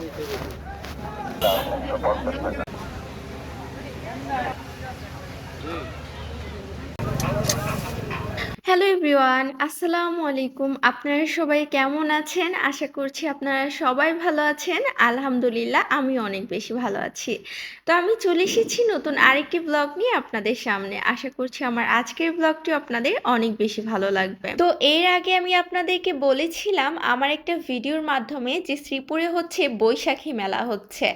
টাকা hello everyone আসসালামু আলাইকুম আপনারা সবাই কেমন আছেন? আশা করছি আপনারা সবাই ভালো আছেন। আলহামদুলিল্লাহ, আমি অনেক বেশি ভালো আছি। তো আমি চলে এসেছি নতুন আরেকটি ব্লগ নিয়ে আপনাদের সামনে। আশা করছি আমার আজকের ব্লগটি আপনাদের অনেক বেশি ভালো লাগবে। তো এর আগে আমি আপনাদেরকে বলেছিলাম, আমার একটা ভিডিওর মাধ্যমে যে শ্রীপুরে হচ্ছে বৈশাখী মেলা হচ্ছে।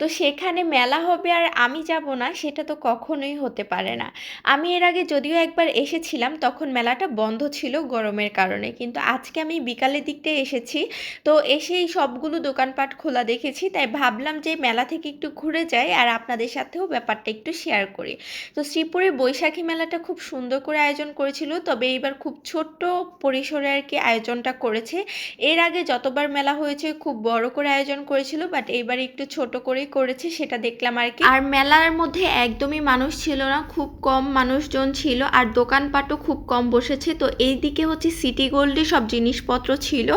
তো সেখানে মেলা হবে আর আমি যাব না, সেটা তো কখনোই হতে পারে না। আমি এর আগে যদিও একবার এসেছিলাম, তখন মেলাটা বন্ধ ছিল গরমের কারণে। কিন্তু আজকে আমি বিকালের দিকটায় এসেছি। তো এসেই সবগুলো দোকানপাট খোলা দেখেছি। তাই ভাবলাম যে মেলা থেকে একটু ঘুরে যাই আর আপনাদের সাথেও ব্যাপারটা একটু শেয়ার করি। তো শ্রীপুরে বৈশাখী মেলাটা খুব সুন্দর করে আয়োজন করেছিল। তবে এইবার খুব ছোট্ট পরিসরে আর কি আয়োজনটা করেছে। এর আগে যতবার মেলা হয়েছে খুব বড় করে আয়োজন করেছিল বাট এইবার একটু ছোট করেই করেছে, সেটা দেখলাম আর কি। আর মেলার মধ্যে একদমই মানুষ ছিল না, খুব কম মানুষজন ছিল। আর দোকানপাটও খুব কম বসেছে তো এই দিকে হচ্ছে সিটি গোল্ডে সব জিনিসপত্র ছিল।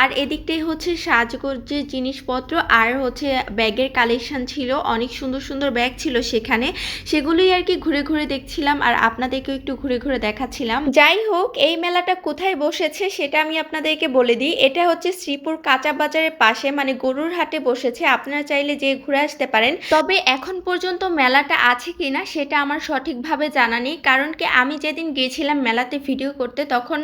আর এদিকটাই হচ্ছে সাজগোজের জিনিসপত্র আর হচ্ছে ব্যাগের কালেকশন ছিল। অনেক সুন্দর সুন্দর ব্যাগ ছিল সেখানে। সেগুলোই আর কি ঘুরে ঘুরে দেখছিলাম আর আপনাদেরকেও একটু ঘুরে ঘুরে দেখাচ্ছিলাম। যাই হোক, এই মেলাটা কোথায় বসেছে সেটা আমি আপনাদেরকে বলে দিই। এটা হচ্ছে শ্রীপুর কাঁচা বাজারের পাশে মানে গরুর হাটে বসেছে। আপনারা চাইলে যে ঘুরে আসতে পারেন। তবে এখন পর্যন্ত মেলাটা আছে কিনা সেটা আমার সঠিকভাবে জানা নেই। কারণ কি আমি যেদিন গিয়েছিলাম মেলাতে ভিডিও করতে, তখন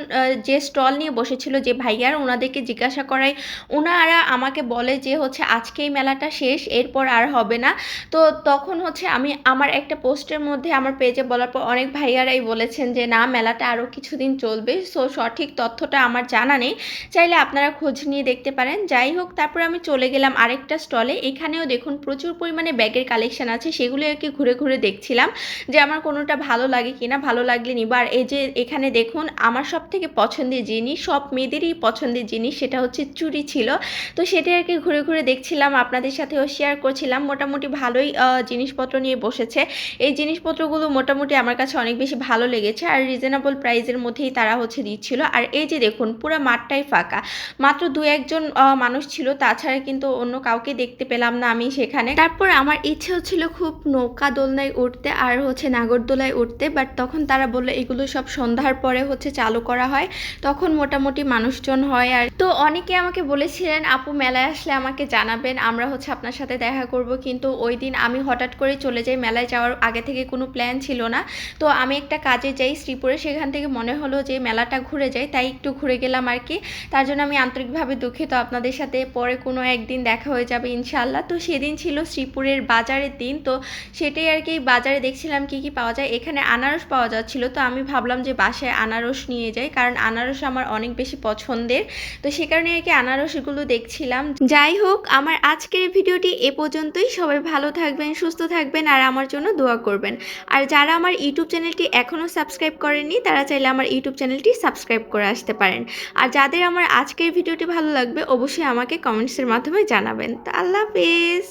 যে স্টল নিয়ে বসেছিল যে ভাইয়ার ওনাদেরকে জিজ্ঞাসা করাই ওনারা আমাকে বলে যে হচ্ছে আজকেই মেলাটা শেষ, এরপর আর হবে না। তো তখন হচ্ছে আমি আমার একটা পোস্টের মধ্যে আমার পেজে বলার পর অনেক ভাইয়ারাই বলেছেন যে না, মেলাটা আরও কিছুদিন চলবে। সো সঠিক তথ্যটা আমার জানা নেই। চাইলে আপনারা খোঁজ নিয়ে দেখতে পারেন। যাই হোক, তারপর আমি চলে গেলাম আরেকটা স্টলে। এখানেও দেখুন প্রচুর পরিমাণে ব্যাগের কালেকশন আছে সেগুলো আর কি ঘুরে ঘুরে দেখছিলাম যে আমার কোনোটা ভালো লাগে কিনা। ভালো লাগলে নিব। আর এই যে এখানে দেখুন, আমার সব থেকে পছন্দের জিনিস, সব মেয়েদেরই পছন্দের জিনিস সেটা হচ্ছে চুড়ি ছিল। তো সেটা আর কি ঘুরে ঘুরে দেখছিলাম, আপনাদের সাথেও শেয়ার করছিলাম। মোটামুটি ভালোই জিনিসপত্র নিয়ে বসেছে। এই জিনিসপত্রগুলো মোটামুটি আমার কাছে অনেক বেশি ভালো লেগেছে আর রিজনেবল প্রাইজের মধ্যেই তারা হচ্ছে দিচ্ছিল। আর এই যে দেখুন, পুরো মাঠটাই ফাঁকা। মাত্র দু একজন মানুষ ছিল, তাছাড়া কিন্তু অন্য কাউকে দেখতে পেলাম না আমি সেখানে। তারপর আমার ইচ্ছে হচ্ছিল খুব নৌকা দোলনায় উঠতে আর হচ্ছে নাগরদোলায় উঠতে বাট তখন তারা বলল, এগুলো সব সন্ধ্যার পরে হচ্ছে চালু করা হয়, তখন মোটামুটি মানুষজন হয় আর তো অনেকে আমাকে বলেছিলেন, আপু মেলায় আসলে আমাকে জানাবেন, আমরা হচ্ছে আপনার সাথে দেখা করব। কিন্তু ওই দিন আমি হঠাৎ করে চলে যাই, মেলায় যাওয়ার আগে থেকে কোনো প্ল্যান ছিল না। তো আমি একটা কাজে যাই শ্রীপুরে, সেখান থেকে মনে হলো যে মেলাটা ঘুরে যাই, তাই একটু ঘুরে গেলাম আর কি। তার জন্য আমি আন্তরিকভাবে দুঃখিত, আপনাদের সাথে পরে কোনো একদিন দেখা হয়ে যাবে ইনশাল্লাহ তো সেদিন ছিল শ্রীপুরের বাজারের দিন, তো সেটাই আর কি বাজারে দেখছিলাম কি কি পাওয়া যায়। এখানে আনারস পাওয়া যাচ্ছিল, তো আমি ভাবলাম যে বাসায় আনারস নিয়ে যাই, কারণ আনারস আমার অনেক বেশি পছন্দের। তো সে কারণে আর কি আনারসগুলো দেখছিলাম। যাই হোক, আমার আজকের ভিডিওটি এ পর্যন্তই। সবাই ভালো থাকবেন, সুস্থ থাকবেন, আর আমার জন্য দোয়া করবেন। আর যারা আমার ইউটিউব চ্যানেলটি এখনও সাবস্ক্রাইব করেননি, তারা চাইলে আমার ইউটিউব চ্যানেলটি সাবস্ক্রাইব করে আসতে পারেন। আর যাদের আমার আজকের ভিডিওটি ভালো লাগবে, অবশ্যই আমাকে কমেন্টসের মাধ্যমে জানাবেন। তো আল্লাহ হাফেজ!